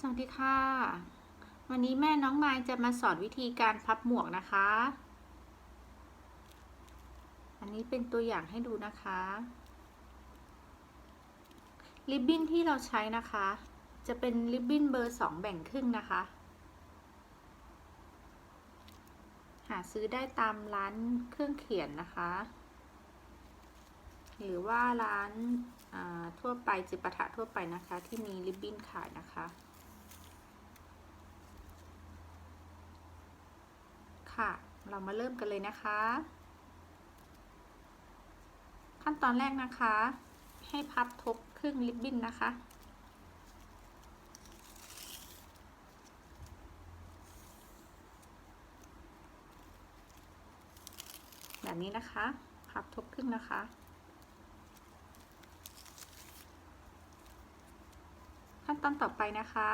สวัสดีค่ะ วันนี้แม่น้องมายจะมาสอนวิธีการพับหมวกนะคะ อันนี้เป็นตัวอย่างให้ดูนะคะ ริบบิ้นที่เราใช้นะคะ จะเป็นริบบิ้นเบอร์สองแบ่งครึ่งนะคะ หาซื้อได้ตามร้านเครื่องเขียนนะคะ หรือว่าร้านทั่วไปจิปาถะทั่วไปนะคะ ที่มีริบบิ้นขายนะคะ ค่ะ เรามาเริ่มกันเลยนะคะ ขั้นตอนแรกนะคะ ให้พับทบครึ่งริบบิ้นนะคะ แบบนี้นะคะ พับทบครึ่งนะคะขั้นตอนต่อไปนะคะ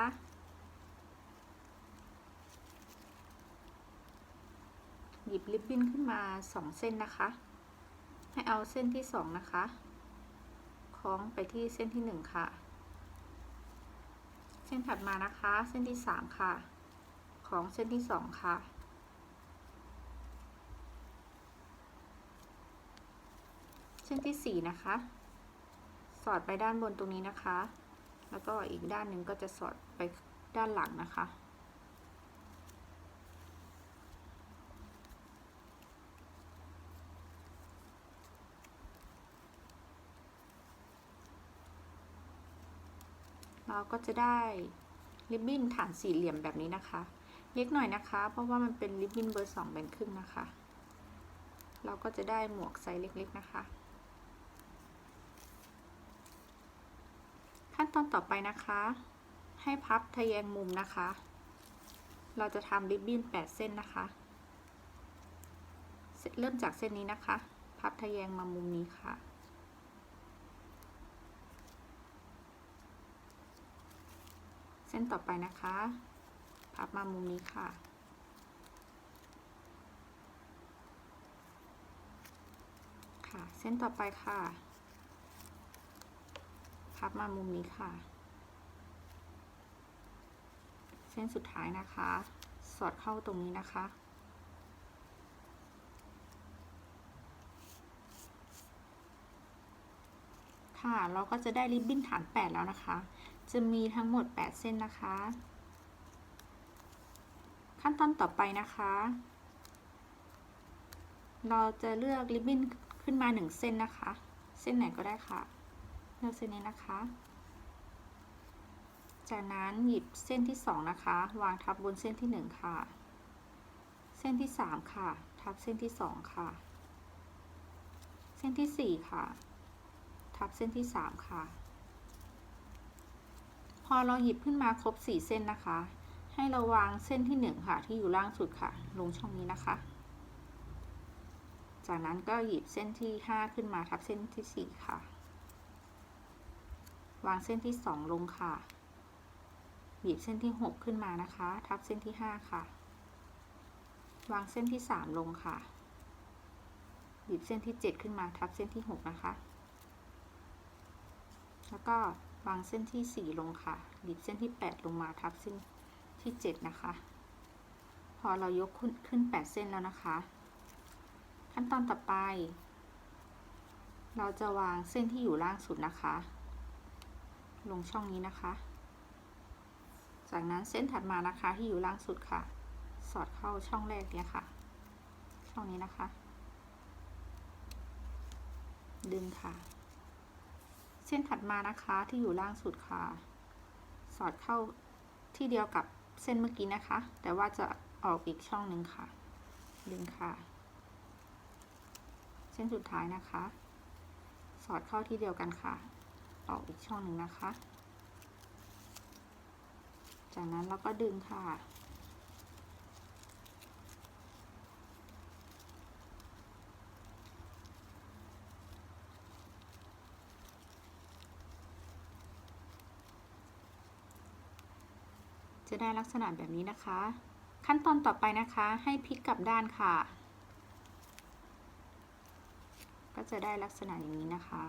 หยิบริบบิ้นขึ้นมาสองเส้นนะคะ ให้เอาเส้นที่สองนะคะ คล้องไปที่เส้นที่หนึ่งค่ะ เส้นถัดมานะคะ เส้นที่สามค่ะคล้องเส้นที่สองค่ะ เส้นที่สี่นะคะ สอดไปด้านบนตรงนี้นะคะ แล้วก็อีกด้านหนึ่งก็จะสอดไปด้านหลังนะคะ เราก็จะได้ริบบิ้นฐานสี่เหลี่ยมแบบนี้นะคะ เล็กหน่อยนะคะ เพราะว่ามันเป็นริบบิ้นเบอร์สองแบ่งครึ่งนะคะ เราก็จะได้หมวกไซส์เล็ก ๆ นะคะ ขั้นตอนต่อไปนะคะ ให้พับทะแยงมุมนะคะ เราจะทำริบบิ้นแปดเส้นนะคะ เริ่มจากเส้นนี้นะคะ พับทะแยงมามุมนี้ค่ะ ส้นต่อไปนะคะ พับมามุมนี้ค่ะ ค่ะ เส้นต่อไปค่ะ พับมามุมนี้ค่ะ เส้นสุดท้ายนะคะ สอดเข้าตรงนี้นะคะ ค่ะ เราก็จะได้ริบบิ้นฐาน 8 แล้วนะคะ จะมีทั้งหมด 8 เส้นนะคะ ขั้นตอนต่อไปนะคะ เราจะเลือกริบบิ้นขึ้นมา 1 เส้นนะคะ เส้นไหนก็ได้ค่ะ เลือกเส้นนี้นะคะ จากนั้นหยิบเส้นที่ 2 นะคะ วางทับบนเส้นที่ 1 ค่ะ เส้นที่ 3 ค่ะ ทับเส้นที่ 2 ค่ะ เส้นที่ 4 ค่ะ ทับเส้นที่ 3 ค่ะ พอเราหยิบขึ้นมาครบ 4 เส้นนะคะ ให้เราวางเส้นที่ 1 ค่ะ ที่อยู่ล่างสุดค่ะ ลงช่องนี้นะคะ จากนั้นก็หยิบเส้นที่ 5 ขึ้นมาทับเส้นที่ 4 ค่ะ วางเส้นที่ 2 ลงค่ะ หยิบเส้นที่ 6 ขึ้นมานะคะ ทับเส้นที่ 5 ค่ะ วางเส้นที่ 3 ลงค่ะ หยิบเส้นที่ 7 ขึ้นมาทับเส้นที่ 6 นะคะ แล้วก็วางเส้นที่ 4 ลงค่ะหยิบเส้นที่ 8 ลงมาทับเส้นที่ 7 นะคะ พอเรายกขึ้นขึ้น 8 เส้นแล้วนะคะ ขั้นตอนต่อไป เราจะวางเส้นที่อยู่ล่างสุดนะคะ ลงช่องนี้นะคะ จากนั้นเส้นถัดมานะคะที่อยู่ล่างสุดค่ะ สอดเข้าช่องแรกเนี่ยค่ะ ช่องนี้นะคะ ดึงค่ะ ส้นถัดมานะคะที่อยู่ล่างสุดค่ะ สอดเข้าที่เดียวกับเส้นเมื่อกี้นะคะ แต่ว่าจะออกอีกช่องหนึ่งค่ะดึงค่ะ เส้นสุดท้ายนะคะ สอดเข้าที่เดียวกันค่ะ ออกอีกช่องหนึ่งนะคะ จากนั้นเราก็ดึงค่ะ จะได้ลักษณะแบบนี้นะคะ ขั้นตอนต่อไปนะคะให้พลิกกลับด้านค่ะ ก็จะได้ลักษณะอย่างนี้นะคะ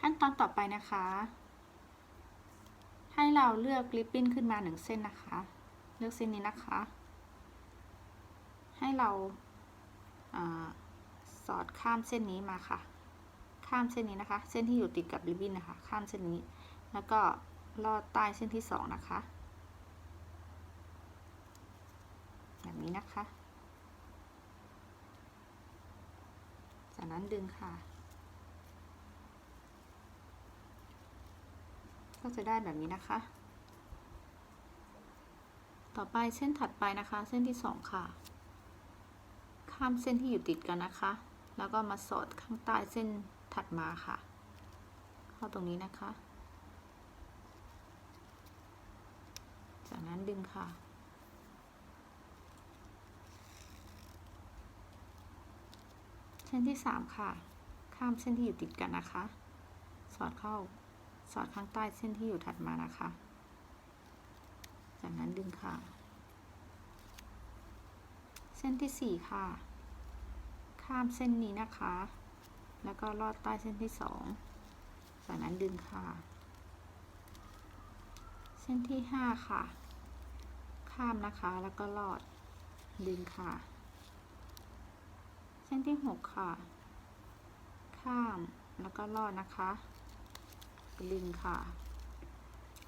ขั้นตอนต่อไปนะคะ ให้เราเลือกริบบิ้นขึ้นมาหนึ่งเส้นนะคะ เลือกเส้นนี้นะคะ ให้เราาสอดข้ามเส้นนี้มาค่ะ ข้ามเส้นนี้นะคะ เส้นที่อยู่ติดกับริบบิ้นนะคะ ข้ามเส้นนี้ แล้วก็ลอดใต้เส้นที่สองนะคะ แบบนี้นะคะ จากนั้นดึงค่ะ ก็จะได้แบบนี้นะคะ ต่อไปเส้นถัดไปนะคะ เส้นที่สองค่ะ ข้ามเส้นที่อยู่ติดกันนะคะ แล้วก็มาสอดข้างใต้เส้น ถัดมาค่ะ เข้าตรงนี้นะคะ จากนั้นดึงค่ะ เส้นที่สามค่ะ ข้ามเส้นที่อยู่ติดกันนะคะ สอดเข้าสอดข้างใต้เส้นที่อยู่ถัดมานะคะ จากนั้นดึงค่ะ เส้นที่สี่ค่ะ ข้ามเส้นนี้นะคะ แล้วก็ลอดใต้เส้นที่สองจากนั้นดึงค่ะ เส้นที่ห้าค่ะ ข้ามนะคะแล้วก็ลอดดึงค่ะ เส้นที่หกค่ะ ข้ามแล้วก็ลอดนะคะ ดึงค่ะ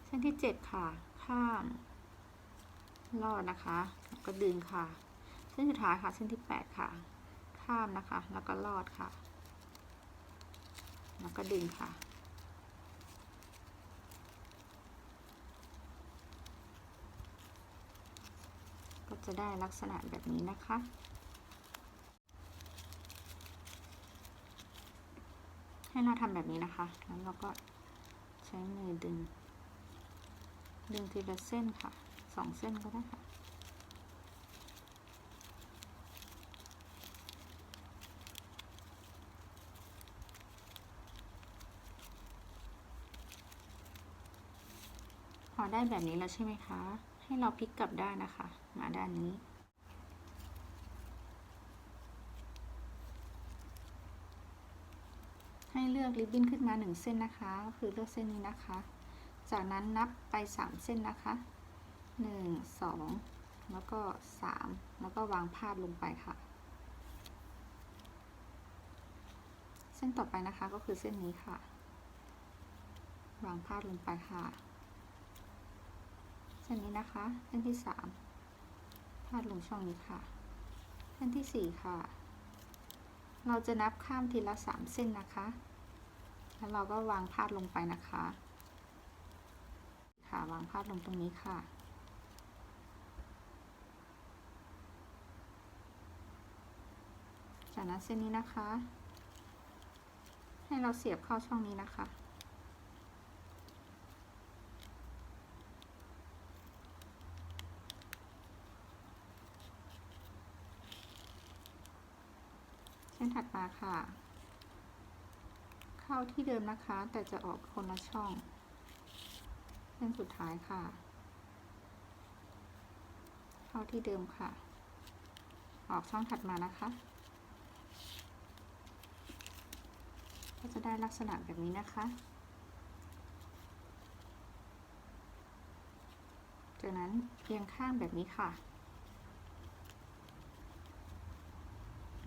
เส้นที่เจ็ดค่ะ ข้าม ลอดนะคะแล้วก็ดึงค่ะ เส้นสุดท้ายค่ะ เส้นที่แปดค่ะ ข้ามนะคะ แล้วก็ลอดค่ะ แล้วก็ดึงค่ะ ก็จะได้ลักษณะแบบนี้นะคะให้เราทำแบบนี้นะคะ แล้วเราก็ใช้มือดึง ดึงทีละเส้นค่ะ สองเส้นก็ได้ค่ะ ได้แบบนี้แล้วใช่ไหมคะ ให้เราพลิกกลับด้านนะคะ มาด้านนี้ให้เลือกริบบิ้นขึ้นมาหนึ่งเส้นนะคะ ก็คือเลือกเส้นนี้นะคะ จากนั้นนับไปสามเส้นนะคะหนึ่งสองแล้วก็สามแล้วก็วางพาดลงไปค่ะ เส้นต่อไปนะคะก็คือเส้นนี้ค่ะ วางพาดลงไปค่ะ เส้นนี้นะคะเส้นที่สามพาดลงช่องนี้ค่ะเส้นที่สี่ค่ะ เราจะนับข้ามทีละสามเส้นนะคะ แล้วเราก็วางพาดลงไปนะคะ ค่ะวางพาดลงตรงนี้ค่ะจากนั้นเส้นนี้นะคะ ให้เราเสียบเข้าช่องนี้นะคะ เส้นถัดมาค่ะ เข้าที่เดิมนะคะ แต่จะออกคนละช่องเส้นสุดท้ายค่ะ เข้าที่เดิมค่ะ ออกช่องถัดมานะคะ ก็จะได้ลักษณะแบบนี้นะคะ จากนั้นเอียงข้างแบบนี้ค่ะ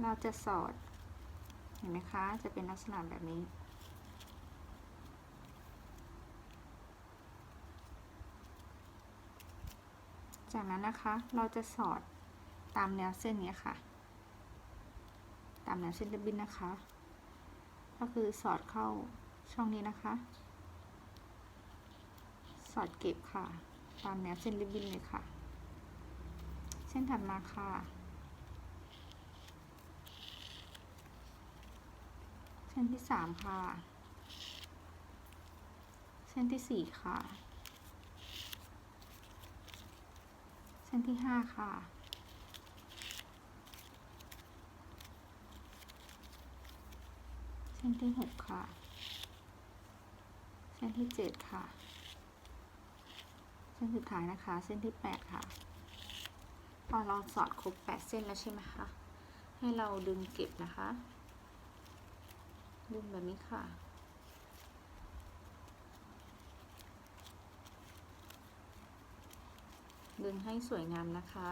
เราจะสอด ห็นไหมคะ จะเป็นลักษณะแบบนี้ จากนั้นนะคะเราจะสอดตามแนวเส้นนี้ค่ะ ตามแนวเส้นริบบิ้นนะคะ ก็คือสอดเข้าช่องนี้นะคะ สอดเก็บค่ะ ตามแนวเส้นริบบิ้นเลยค่ะ เส้นถัดมาค่ะ เส้นที่สามค่ะ เส้นที่สี่ค่ะ เส้นที่ห้าค่ะ เส้นที่หกค่ะ เส้นที่เจ็ดค่ะ เส้นสุดท้ายนะคะ เส้นที่แปดค่ะพอเราสอดครบแปดเส้นแล้วใช่ไหมคะ ให้เราดึงเก็บนะคะ มุมแบบนี้ค่ะ ดึงให้สวยงามนะคะ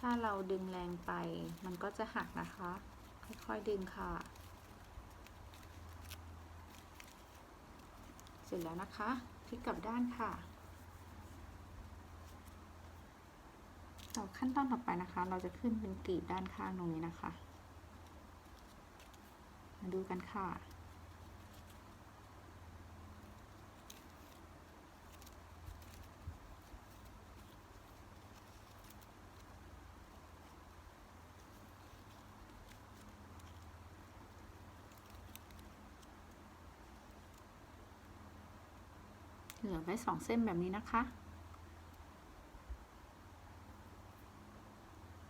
ถ้าเราดึงแรงไปมันก็จะหักนะคะ ค่อยๆดึงค่ะ เสร็จแล้วนะคะพลิกกลับด้านค่ะต่อขั้นตอนต่อไปนะคะ เราจะขึ้นเป็นกรีบด้านข้างตรงนี้นะคะ มาดูกันค่ะ เหลือไว้สองเส้นแบบนี้นะคะ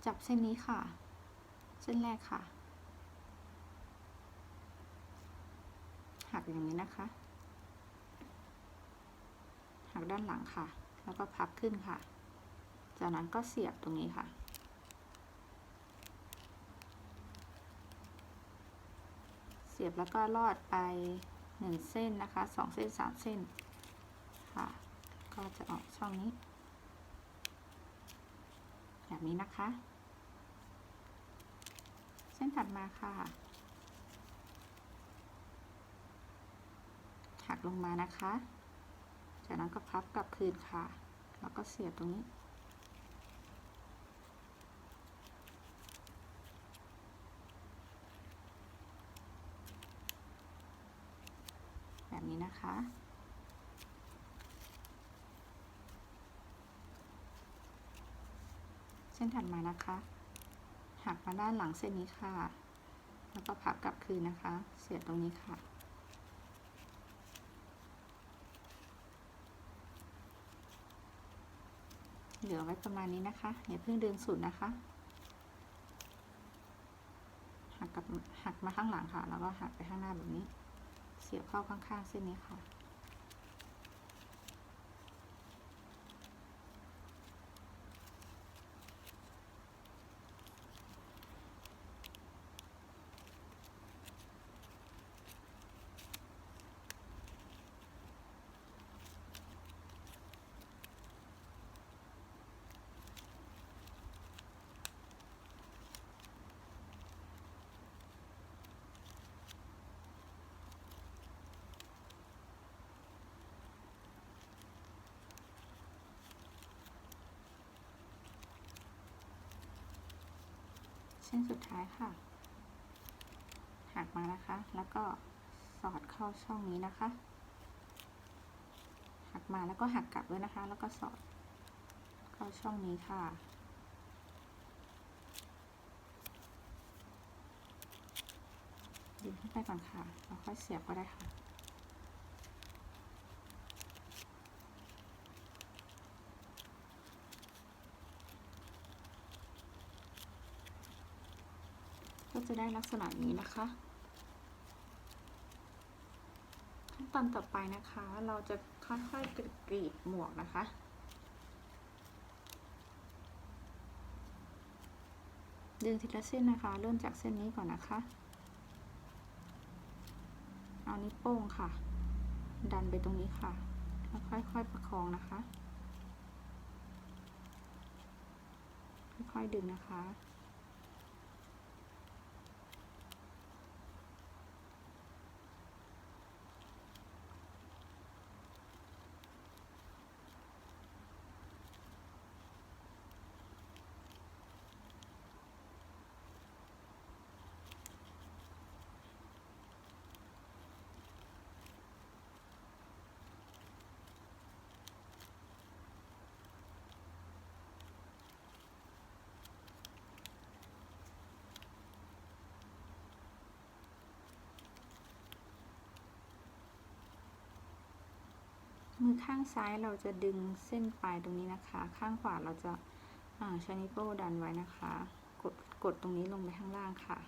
จับเส้นนี้ค่ะ เส้นแรกค่ะ หักอย่างนี้นะคะ หักด้านหลังค่ะ แล้วก็พับขึ้นค่ะ จากนั้นก็เสียบตรงนี้ค่ะ เสียบแล้วก็ลอดไปหนึ่งเส้นนะคะสองเส้นสามเส้นค่ะ ก็จะออกช่องนี้ แบบนี้นะคะ เส้นถัดมาค่ะักลงมานะคะ จากนั้นก็พับกลับคืนค่ะ แล้วก็เสียบตรงนี้ แบบนี้นะคะเส้นถัดมานะคะ หักมาด้านหลังเส้นนี้ค่ะ แล้วก็พับกลับคืนนะคะ เสียบตรงนี้ค่ะ เหลือไว้ประมาณนี้นะคะอย่าเพิ่งดึงสุดนะคะ หักกับหักมาข้างหลังค่ะ แล้วก็หักไปข้างหน้าแบบนี้ เสียบเข้าข้างๆเส้นนี้ค่ะ ส้นสุดท้ายค่ะ หักมานะคะ แล้วก็สอดเข้าช่องนี้นะคะ หักมาแล้วก็หักกลับด้วยนะคะ แล้วก็สอดเข้าช่องนี้ค่ะดึงขึ้นไปก่อนค่ะแล้วค่อยเสียบก็ได้ค่ะ ได้ลักษณะนี้นะคะ ขั้นตอนต่อไปนะคะ เราจะค่อยๆกรีดหมวกนะคะดึงทีละเส้นนะคะ เริ่มจากเส้นนี้ก่อนนะคะ เอานิ้วโป้งค่ะ ดันไปตรงนี้ค่ะ แล้วค่อยๆประคองนะคะ ค่อยๆดึงนะคะ มือข้างซ้ายเราจะดึงเส้นปลายตรงนี้นะคะ ข้างขวาเราจะใช้นิ้วโป้งดันไว้นะคะ กดกดตรงนี้ลงไปข้างล่างค่ะ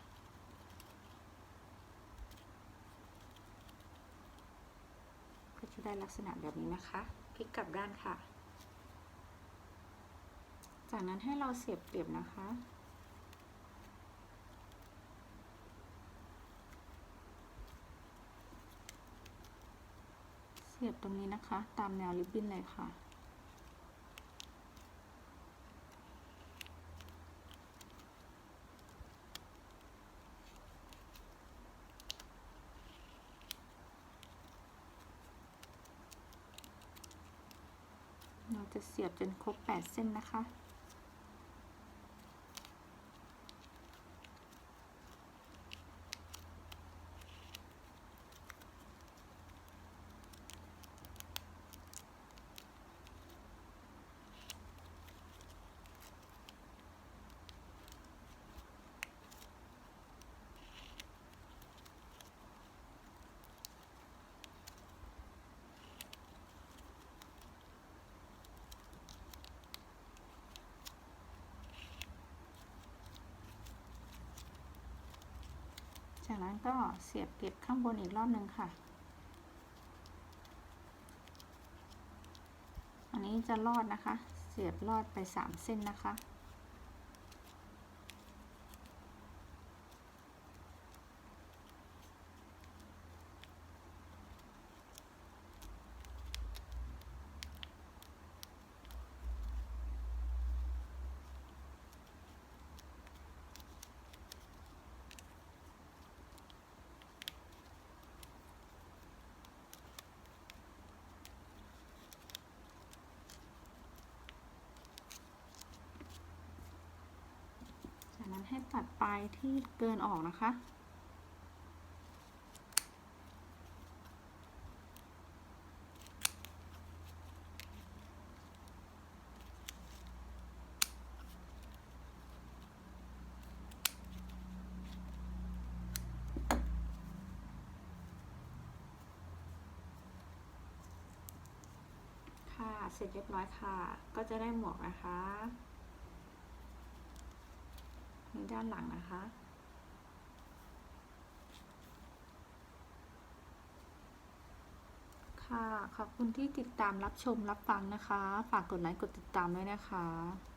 ก็จะได้ลักษณะแบบนี้นะคะ พลิกกลับด้านค่ะ จากนั้นให้เราเสียบเกลียบนะคะ เสียบตรงนี้นะคะ ตามแนวริบบิ้นเลยค่ะ เราจะเสียบจนครบ 8 เส้นนะคะ นั้นก็เสียบเก็บข้างบนอีกรอบหนึ่งค่ะ อันนี้จะรอดนะคะ เสียบรอดไป 3 เส้นนะคะ ให้ตัดปลายที่เกินออกนะคะ ค่ะ เสร็จเรียบร้อยค่ะ ก็จะได้หมวกนะคะ ด้านหลังนะคะ ค่ะ ขอบคุณที่ติดตามรับชมรับฟังนะคะ ฝากกดไลค์กดติดตามด้วยนะคะ